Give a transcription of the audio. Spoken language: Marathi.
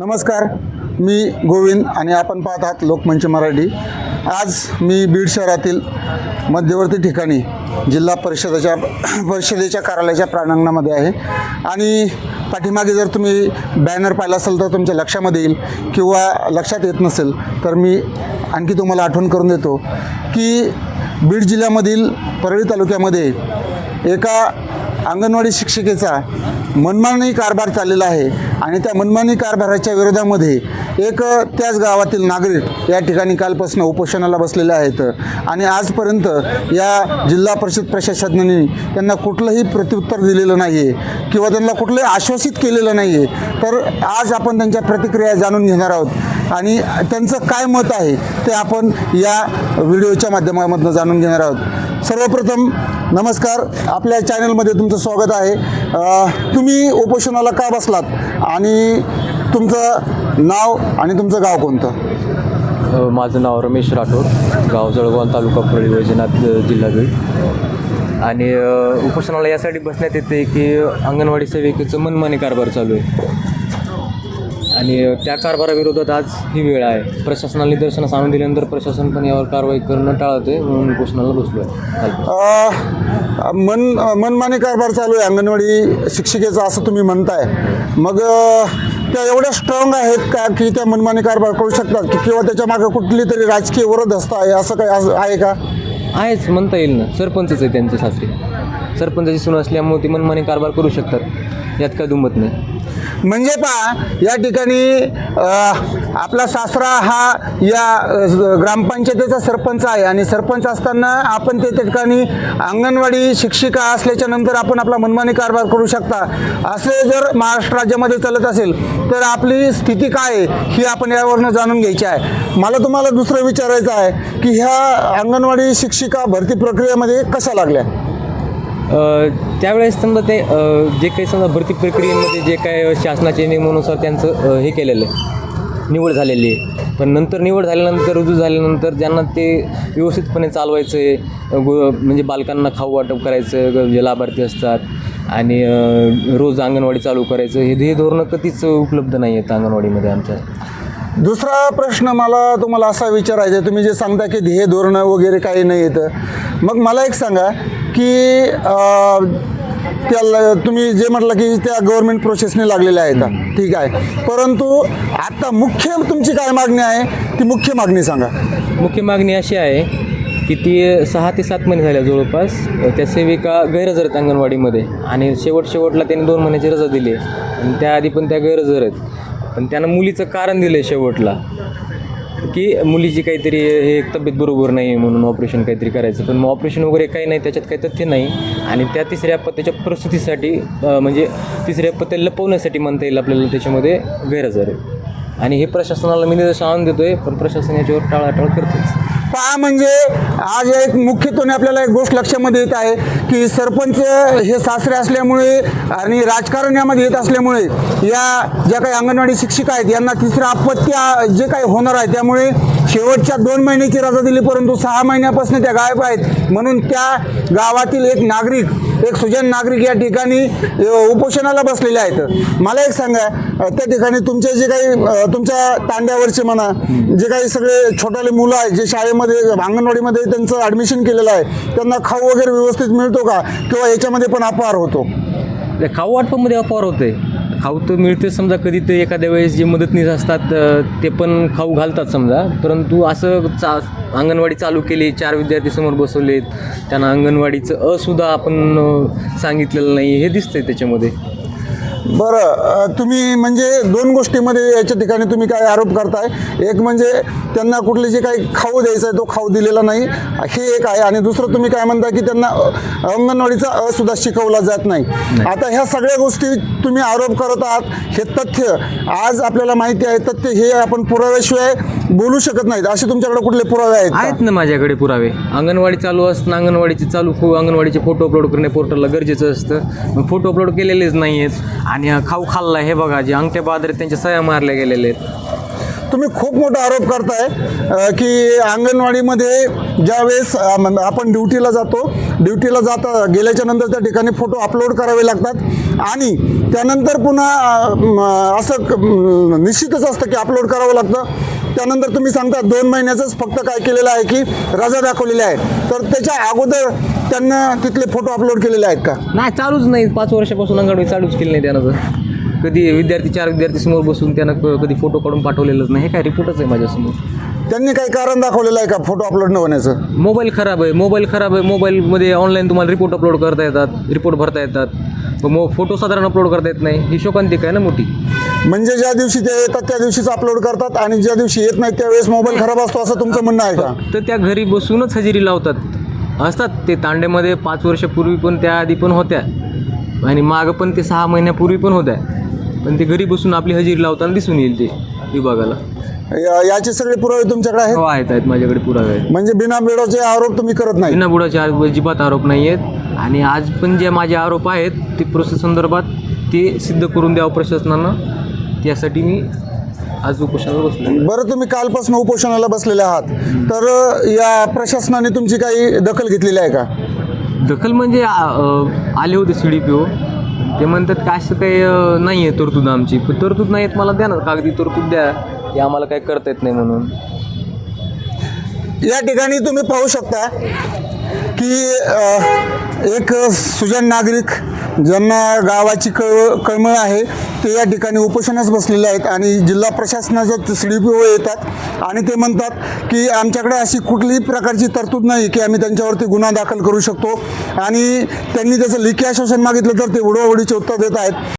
नमस्कार. मी गोविंद आणि आपण पाहत आहात लोकमंच मराठी. आज मी बीड शहरातील मध्यवर्ती ठिकाणी जिल्हा परिषदेच्या परिषदेच्या कार्यालयाच्या प्रांगणामध्ये आहे. आणि पाठीमागे जर तुम्ही बॅनर पाहिला असेल तर तुमच्या लक्षामध्ये येईल किंवा लक्षात येत नसेल तर मी आणखी तुम्हाला आठवण करून देतो की बीड जिल्ह्यामधील परळी तालुक्यामध्ये एका अंगणवाडी शिक्षिकेचा मनमानी कारभार चाललेला आहे आणि त्या मनमानी कारभाराच्या विरोधामध्ये एक त्याच गावातील नागरिक या ठिकाणी कालपासून उपोषणाला बसलेले आहेत. आणि आजपर्यंत या जिल्हा परिषद प्रशासनाने त्यांना कुठलंही प्रत्युत्तर दिलेलं नाही आहे किंवा त्यांना कुठलंही आश्वासित केलेलं नाही आहे तर आज आपण त्यांच्या प्रतिक्रिया जाणून घेणार आहोत. आणि त्यांचं काय मत आहे ते आपण या व्हिडिओच्या माध्यमामधून जाणून घेणार आहोत. सर्वप्रथम नमस्कार आपल्या चॅनलमध्ये तुमचं स्वागत आहे. तुम्ही उपोषणाला का बसलात? आणि तुमचं नाव आणि तुमचं गाव कोणतं? माझं नाव रमेश राठोड गाव जळगाव तालुका परळी वैजनाथ जिल्हा बीड. आणि उपोषणाला यासाठी बसण्यात येते की अंगणवाडी सेविकेचं मनमानी कारभार चालू आहे. आणि त्या कारभाराविरोधात आज ही वेळ आहे. प्रशासनाला निदर्शनास आणून दिल्यानंतर प्रशासन पण यावर कारवाई करणं टाळते म्हणून उपोषणाला बसलो आहे मन मनमानी कारभार चालू आहे. अंगणवाडी शिक्षिकेचा असं तुम्ही म्हणताय. मग त्या एवढ्या स्ट्रॉंग आहेत का की त्या मनमानी कारभार करू शकतात की किंवा त्याच्यामागे कुठली तरी राजकीय वरद आहे? असं काही असं आहे का? आहेच म्हणता येईल ना. सरपंचच आहे त्यांचे सासरे सरपंचाची सून असल्यामुळे ते मनमानी कारभार करू शकतात. यात काय दुमत नाही. म्हणजे पहा या ठिकाणी अ, आपला सासरा हा या अ, ग्रामपंचायतीचा सरपंच आहे आणि सरपंच असताना आपण ते त्या ठिकाणी अंगणवाडी शिक्षिका असल्याच्या नंतर आपण आपला मनमानी कारभार करू शकता. असे जर महाराष्ट्र राज्यामध्ये चालत असेल तर आपली स्थिती काय आहे ही आपण यावरनं जाणून घ्यायची आहे. मला तुम्हाला दुसरं विचारायचं आहे की ह्या अंगणवाडी शिक्षिका भरती प्रक्रियेमध्ये कशा लागल्या? त्यावेळेस समजा ते जे काही समजा भरती प्रक्रियेमध्ये जे काय शासनाचे नियमानुसार त्यांचं हे केलेलं आहे. निवड झालेली आहे. पण नंतर निवड झाल्यानंतर रुजू झाल्यानंतर ज्यांना ते व्यवस्थितपणे चालवायचं आहे गो म्हणजे बालकांना खाऊ वाटप करायचं जे लाभार्थी असतात आणि रोज अंगणवाडी चालू करायचं हे ध्येय धोरणं कधीच उपलब्ध नाही आहेत अंगणवाडीमध्ये आमच्या. दुसरा प्रश्न मला तुम्हाला असा विचारायचा तुम्ही जे सांगता की ध्येय धोरणं वगैरे काही नाही येतं मग मला एक सांगा की त्या त्याला तुम्ही जे म्हटलं की त्या गव्हर्नमेंट प्रोसेसने लागलेल्या आहेत. ठीक आहे. परंतु आता मुख्य तुमची काय मागणी आहे? ती मुख्य मागणी सांगा. मुख्य मागणी अशी आहे की ती सहा ते सात महिने झाल्या जवळपास. त्या सेविका गैरहजर आहेत अंगणवाडीमध्ये. आणि शेवट शेवटला त्यांनी दोन महिन्याची रजा दिली. आहे आणि त्याआधी पण त्या गैरहजर आहेत. पण त्यानं मुलीचं कारण दिलं आहे शेवटला. की मुलीची काहीतरी हे तब्येत बरोबर नाही म्हणून ऑपरेशन काहीतरी करायचं. पण मग ऑपरेशन वगैरे काही नाही त्याच्यात काही तथ्य नाही. आणि त्या तिसऱ्या पत्त्याच्या प्रसूतीसाठी म्हणजे तिसऱ्या पत्त्या लपवण्यासाठी म्हणता येईल आपल्याला त्याच्यामध्ये गैरहजर आहे. आणि हे प्रशासनाला मी निदर्शन आणून आहे पण प्रशासन याच्यावर टाळाटाळ करतेच. पहा म्हणजे आज एक मुख्यत्वाने आपल्याला एक गोष्ट लक्षामध्ये येत आहे की सरपंच हे सासरे असल्यामुळे आणि राजकारण यामध्ये येत असल्यामुळे या ज्या काही अंगणवाडी शिक्षिका आहेत यांना तिसरं आपत्ती जे काही होणार आहे त्यामुळे शेवटच्या दोन महिन्याची रजा दिली परंतु सहा महिन्यापासून त्या गायब आहेत. म्हणून त्या गावातील एक नागरिक एक सुजन नागरिक या ठिकाणी उपोषणाला बसलेले आहेत. मला एक सांगा त्या ठिकाणी तुमचे जे काही तुमच्या तांड्यावरचे म्हणा जे काही सगळे छोटाले मुलं आहेत जे शाळेमध्ये अंगणवाडीमध्ये त्यांचं ॲडमिशन केलेलं आहे त्यांना खाऊ वगैरे व्यवस्थित मिळतो का? किंवा याच्यामध्ये पण अपहार होतो? खाऊ वाटपामध्ये अपवार होते खाऊ तर मिळते समजा कधी ते एखाद्या वेळेस जे मदतनीस असतात ते पण खाऊ घालतात समजा. परंतु असं चा अंगणवाडी चालू केली चार विद्यार्थी समोर बसवलेत त्यांना अंगणवाडीचं असुद्धा आपण सांगितलेलं नाही हे दिसतंय त्याच्यामध्ये. बरं तुम्ही म्हणजे दोन गोष्टीमध्ये याच्या ठिकाणी तुम्ही काय आरोप करताय. एक म्हणजे त्यांना कुठले जे काही खाऊ द्यायचा आहे तो खाऊ दिलेला नाही. हे एक आहे. आणि दुसरं तुम्ही काय म्हणता की त्यांना अंगणवाडीचा अ सुद्धा शिकवला जात नाही. आता ह्या सगळ्या गोष्टी तुम्ही आरोप करत आहात हे तथ्य आज आपल्याला माहिती आहे. तथ्य हे आपण पुराव्याशिवाय बोलू शकत नाहीत. असे तुमच्याकडे कुठले पुरावे आहेत का? आहेत ना माझ्याकडे पुरावे. अंगणवाडी चालू असताना अंगणवाडीचे चालू फो अंगणवाडीचे फोटो अपलोड करणे पोर्टलला गरजेचं असतं. फोटो अपलोड केलेलेच नाही आहेत आणि खाऊ खाल्ला हे बघा जे अंगठे बाद आहेत त्यांच्या सह्या मारल्या गेलेले आहेत. तुम्ही खूप मोठा आरोप करताय अ, की अंगणवाडीमध्ये ज्यावेळेस अ, म- आपण ड्युटीला जातो ड्युटीला जाता गेल्याच्यानंतर त्या ठिकाणी फोटो अपलोड करावे लागतात. आणि त्यानंतर पुन्हा अ, म, असं क- म, निश्चितच असतं की अपलोड करावं लागतं. त्यानंतर तुम्ही सांगता दोन महिन्याचंच फक्त काय केलेलं आहे की रजा दाखवलेली आहे. तर त्याच्या अगोदर त्यांना तिथले फोटो अपलोड केलेले आहेत का? नाही चालूच नाही. पाच वर्षापासून अंगणवाडी चालूच केली नाही त्यानं कधी विद्यार्थी चार विद्यार्थी समोर बसून त्यानं कधी फोटो काढून पाठवलेलंच नाही. हे काय रिपोर्टच आहे माझ्यासमोर. त्यांनी काही कारण दाखवलेलं आहे का फोटो अपलोड न होण्याचं? मोबाईल खराब आहे मोबाईल खराब आहे मोबाईलमध्ये ऑनलाईन तुम्हाला रिपोर्ट अपलोड करता येतात रिपोर्ट भरता येतात. मो फोटो साधारण अपलोड करता येत नाही ही शोकांतिक आहे ना मोठी? म्हणजे ज्या दिवशी ते येतात त्या दिवशीच अपलोड करतात आणि ज्या दिवशी येत नाही त्यावेळेस मोबाईल खराब असतो असं तुमचं म्हणणं आहे का? तर त्या घरी बसूनच हजेरी लावतात. असतात ते तांड्यामध्ये पाच वर्षापूर्वी पण त्या आधी पण होत्या. आणि मागं पण ते सहा महिन्यापूर्वी पण होत्या. पण ते घरी बसून आपली हजेरी लावताना दिसून येईल ते विभागाला. या- याचे सगळे पुरावे तुमच्याकडे आहेत? हो आहेत आहेत. माझ्याकडे पुरावे आहेत. म्हणजे बिना बेडोचे आरोप तुम्ही करत नाही बिना बुडाचे अजिबात आरोप नाही आहेत. आणि आज पण जे माझे आरोप आहेत ते प्रोसेस संदर्भात ते सिद्ध करून द्यावं प्रशासनानं. त्यासाठी मी आज उपोषणाला बसलो बरं तुम्ही कालपासून उपोषणाला बसलेले आहात. तर अ, या प्रशासनाने तुमची काही दखल घेतलेली आहे का? दखल म्हणजे आ- अ, आले होते सी डी पी ओ ते म्हणतात काय असं काही नाही आहे तरतूद आमची. पण तरतूद नाही आहेत मला द्या ना कागदी तरतूद द्या. हे आम्हाला काही करता येत नाही म्हणून. या ठिकाणी तुम्ही पाहू शकता की अ, एक सुजन नागरिक ज्यांना गावाची कळ कळमळ आहे ते या ठिकाणी उपोषणास बसलेले आहेत आणि जिल्हा प्रशासनाच्या सी डी पी ओ येतात आणि ते म्हणतात की आमच्याकडे अशी कुठलीही प्रकारची तरतूद नाही की आम्ही त्यांच्यावरती गुन्हा दाखल करू शकतो. आणि त्यांनी त्याचं लेखी आश्वासन मागितलं तर ते उडवाउडीचे उत्तर देत आहेत.